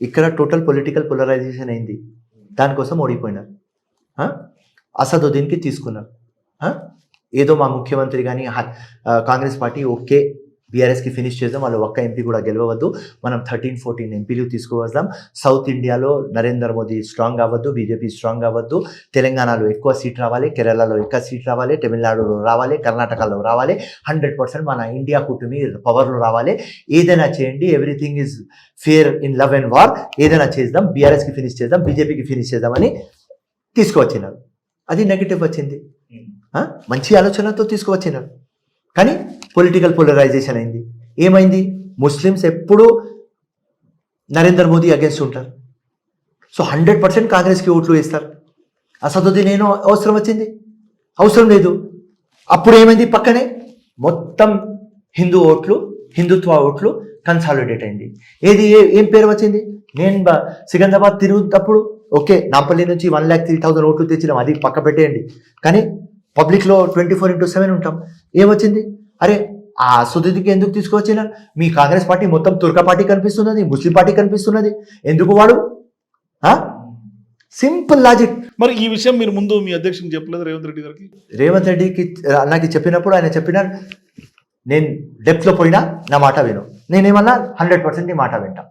ఇక్కడ total political polarisation అయింది. దానికోసం ఓడిపోయినారు. అసదుద్దీన్కి తీసుకున్నారు. ఏదో మా ముఖ్యమంత్రి కానీ కాంగ్రెస్ పార్టీ ఓకే బీఆర్ఎస్కి ఫినిష్ చేద్దాం వాళ్ళు ఒక్క ఎంపీ కూడా గెలవద్దు మనం థర్టీన్ ఫోర్టీన్ ఎంపీలు తీసుకువద్దాం. సౌత్ ఇండియాలో నరేంద్ర మోదీ స్ట్రాంగ్ అవ్వద్దు బీజేపీ స్ట్రాంగ్ అవ్వద్దు. తెలంగాణలో ఎక్కువ సీట్ రావాలి కేరళలో ఎక్కువ సీట్ రావాలి తమిళనాడులో రావాలి కర్ణాటకలో రావాలి. హండ్రెడ్ పర్సెంట్ మన ఇండియా కూటమి పవర్లో రావాలి. ఏదైనా చేయండి everything is fair in love and war. ఏదైనా చేద్దాం బీఆర్ఎస్కి ఫినిష్ చేద్దాం బీజేపీకి ఫినిష్ చేద్దామని తీసుకువచ్చినారు. అది నెగిటివ్ వచ్చింది. ఆ? మంచి ఆలోచనతో తీసుకువచ్చినారు. కానీ పొలిటికల్ పోలరైజేషన్ అయింది. ఏమైంది? ముస్లిమ్స్ ఎప్పుడూ నరేంద్ర మోదీ అగేన్స్ట్ ఉంటారు. సో హండ్రెడ్ పర్సెంట్ కాంగ్రెస్కి ఓట్లు వేస్తారు. అసదుద్దీన్ నేను అవసరం వచ్చింది? అవసరం లేదు. అప్పుడు ఏమైంది పక్కనే? మొత్తం హిందూ ఓట్లు హిందుత్వ ఓట్లు కన్సాలిడేట్ అయింది. ఏది ఏ- ఏం పేరు వచ్చింది? నేను సికింద్రాబాద్ తిరుగుతప్పుడు ఓకే నాంపల్లి నుంచి వన్ ల్యాక్ త్రీ థౌసండ్ ఓట్లు తెచ్చినాం అది పక్క పెట్టేయండి. కానీ పబ్లిక్లో ట్వంటీ ఫోర్ ఇంటూ సెవెన్ ఉంటాం. ఏమొచ్చింది అరే ఆ సుధీర్కి ఎందుకు తీసుకువచ్చిన? మీ కాంగ్రెస్ పార్టీ మొత్తం తుర్క పార్టీ కనిపిస్తున్నది ముస్లిం పార్టీ కనిపిస్తున్నది. ఎందుకు వాడు? Simple logic. మరి ఈ విషయం మీరు ముందు మీ అధ్యక్షునికి చెప్పలేదు రేవంత్ రెడ్డి గారికి. రేవంత్ రెడ్డికి నాకు చెప్పినప్పుడు ఆయన చెప్పినారు నేను డెప్త్లో పోయినా నా మాట విను. నేనేమన్నా హండ్రెడ్ పర్సెంట్ నీ మాట వింటా.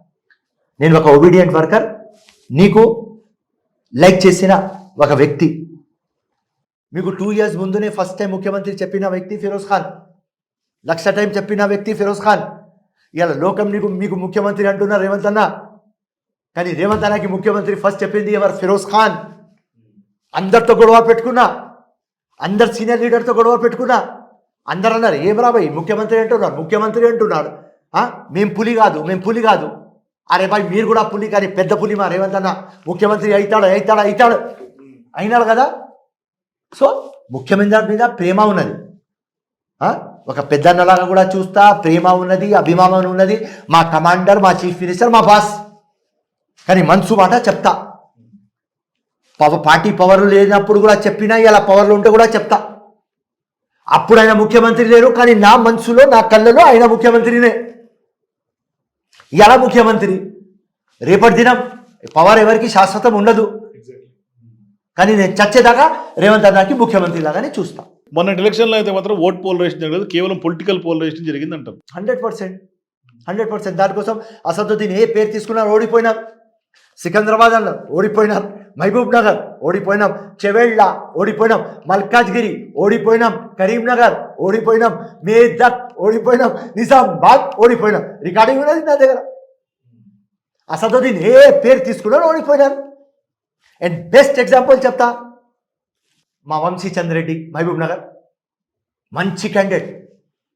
నేను ఒక ఒబీడియంట్ వర్కర్ నీకు లైక్ చేసిన ఒక వ్యక్తి. మీకు టూ ఇయర్స్ ముందునే ఫస్ట్ టైం ముఖ్యమంత్రి చెప్పిన వ్యక్తి ఫిరోజ్ ఖాన్. లక్ష టైం చెప్పిన వ్యక్తి ఫిరోజ్ ఖాన్. ఇలా లోకం నీకు మీకు ముఖ్యమంత్రి అంటున్నారు రేవంత్ అన్న. కానీ రేవంత్ అన్నకి ముఖ్యమంత్రి ఫస్ట్ చెప్పింది ఎవరు? ఫిరోజ్ ఖాన్. అందరితో గొడవ పెట్టుకున్నా. అందరు సీనియర్ లీడర్తో గొడవ పెట్టుకున్నా. అందరు అన్నారు ఏం రాబాయి ముఖ్యమంత్రి అంటున్నారు ముఖ్యమంత్రి అంటున్నాడు మేము మేం పులి కాదు మేం పులి కాదు. అరే బాయ్ మీరు కూడా పులి కానీ పెద్ద పులి మా రేవంత్ అన్న. ముఖ్యమంత్రి అవుతాడు అవుతాడు అవుతాడు. అయినాడు కదా? సో ముఖ్యమంత్రి మీద ప్రేమ ఉన్నది. ఒక పెద్దన్నలాగా కూడా చూస్తా ప్రేమ ఉన్నది అభిమానం ఉన్నది. మా కమాండర్ మా చీఫ్ మినిస్టర్ మా బాస్. కానీ మనసు మాట చెప్తా. పవ పార్టీ పవర్ లేనప్పుడు కూడా చెప్పినా ఇలా పవర్లో ఉంటే కూడా చెప్తా. అప్పుడు ఆయన ముఖ్యమంత్రి లేరు కానీ నా మనసులో నా కళ్ళలో ఆయన ముఖ్యమంత్రినే. ఎలా ముఖ్యమంత్రి? రేపటి దినం. పవర్ ఎవరికి శాశ్వతం ఉండదు. కానీ నేను చచ్చేదాకా రేవంత్ అన్నకి ముఖ్యమంత్రి లాగానే చూస్తా. మొన్న ఎలక్షన్లో అయితే మాత్రం ఓట్ పోలరైజేషన్ జరగలేదు. కేవలం పొలిటికల్ పోలరైజేషన్ జరిగింది అంటారు హండ్రెడ్ పర్సెంట్. Hundred percent. దానికోసం అసదుద్దీన్ ఏ పేరు తీసుకున్నారు ఓడిపోయినారు. సికింద్రాబాద్ అన్నారు ఓడిపోయినారు. మహబూబ్ నగర్ ఓడిపోయినాం. చెవెళ్ళ ఓడిపోయినాం. మల్కాజ్గిరి ఓడిపోయినాం. కరీంనగర్ ఓడిపోయినాం. మేదక్ ఓడిపోయినాం. నిజామాబాద్ ఓడిపోయినాం. రికార్డింగ్ ఉన్నది నా దగ్గర. అసదుద్దీన్ ఏ పేరు తీసుకున్నారు ఓడిపోయినారు. అండ్ బెస్ట్ ఎగ్జాంపుల్ చెప్తా. మా వంశీ చంద్రెడ్డి మహబూబ్ నగర్. మంచి క్యాండిడేట్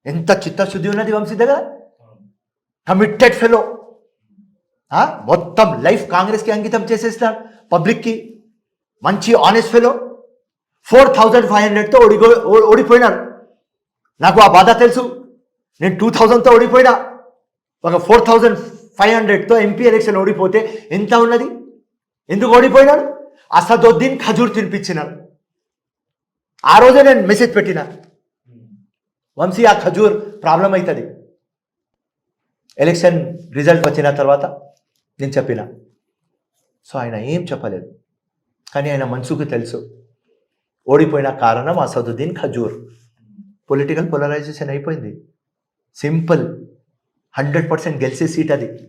ఎంత చిత్తశుద్ధి ఉన్నది వంశీ దగ్గర? కమిటెడ్ ఫెలో మొత్తం లైఫ్ కాంగ్రెస్కి అంకితం చేసేస్తాడు పబ్లిక్కి మంచి honest fellow four thousand five హండ్రెడ్తో ఓడిగో ఓడిపోయినాడు. నాకు ఆ బాధ తెలుసు. నేను టూ థౌజండ్తో ఓడిపోయినా. ఒక ఫోర్ థౌజండ్ ఫైవ్ హండ్రెడ్తో ఎంపీ ఎలక్షన్ ఓడిపోతే ఎంత ఉన్నది? ఎందుకు ఓడిపోయినాడు? అసదుద్దీన్ ఖజూర్ తినిపించినాడు. ఆ రోజే నేను మెసేజ్ పెట్టిన. వంశీ ఆ ఖజూర్ ప్రాబ్లం అవుతుంది ఎలక్షన్ రిజల్ట్ వచ్చిన తర్వాత నేను చెప్పిన. సో ఆయన ఏం చెప్పలేదు. కానీ ఆయన మనసుకు తెలుసు. ఓడిపోయిన కారణం అసదుద్దీన్ ఖజూర్. పొలిటికల్ పోలరైజేషన్ అయిపోయింది. సింపుల్ హండ్రెడ్ పర్సెంట్ గెలిచే సీట్ అది.